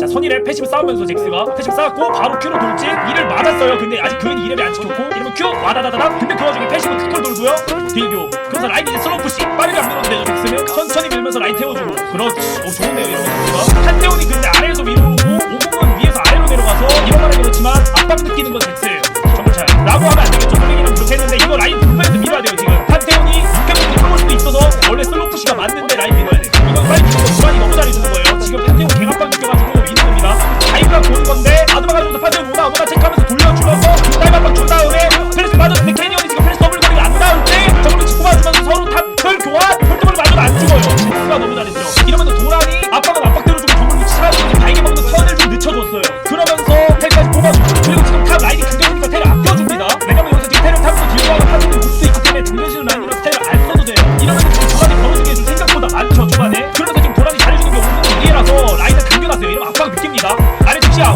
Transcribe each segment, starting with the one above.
자 선의를 패시브 싸우면서 잭스가 패시브 싸웠고 바로 큐로 돌지 이를 맞았어요. 근데 아직 그는 이름이 안 찍혔고? 이러면 큐 와다다다다. 근데 그 와중에 패시브 큐를 돌고요. 딜교. 그래서 이제 슬로우 푸시. 빠르게 안 밀어도 되죠 잭스는? 천천히 밀면서 라인 태워주고. 그렇지. 오 좋은데요 이런 거 한태훈이 근데 아래에서 위로 오고 오공은 위에서 아래로 내려가서 이런 말은 그렇지만 압박 느끼는 건 잭스예요 정글 차이 라고 하면 안되 압박 느낍니다. 아래 즉시야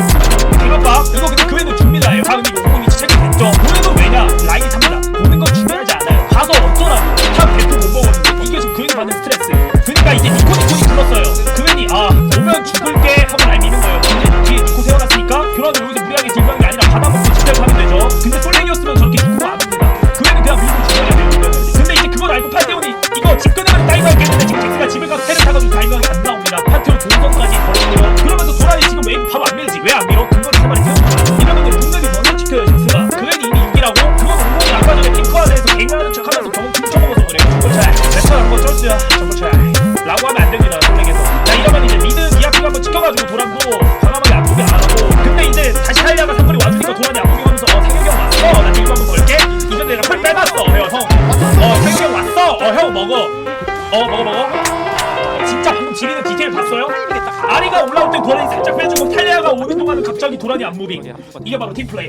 개갑박 이거 근데 그 애는 줍니다. 다음 이거 오공이 지체가 됐죠. 보내도 왜냐? 라인이 탑니다. 보는 건 중요하지 않아요. 가서 어쩌라고 탑 대표 못 먹었는데 이게 지금 그 애는 받는 스트레스. 그러니까 이제 니코 니코니 불렀어요. 그 애니 아 오면 죽을게 하고 날 미는 거예요. 근데 뒤에 니코 세워놨으니까 그런 여기서 무리하게 딜하는 게 아니라 받아먹고 집대로 하면 되죠. 근데 솔랭이었으면 저렇게 니코가 안 옵니다. 그 애는 그냥 밀고 죽어야 돼요. 근데 이제 그걸 알고 판테온이 이거 집 끊으면 다이브 하겠는데 지금 잭스가 집에 가서 테를 타가지고 다이브하게 안 나옵니다. 판테온 동선까지 바로 진짜 방금 지리는 디테일 봤어요? 아리가 올라올 때 도란이 살짝 빼주고 탈리아가 오는 동안은 갑자기 도란이 안 무빙. 이게 바로 팀플레이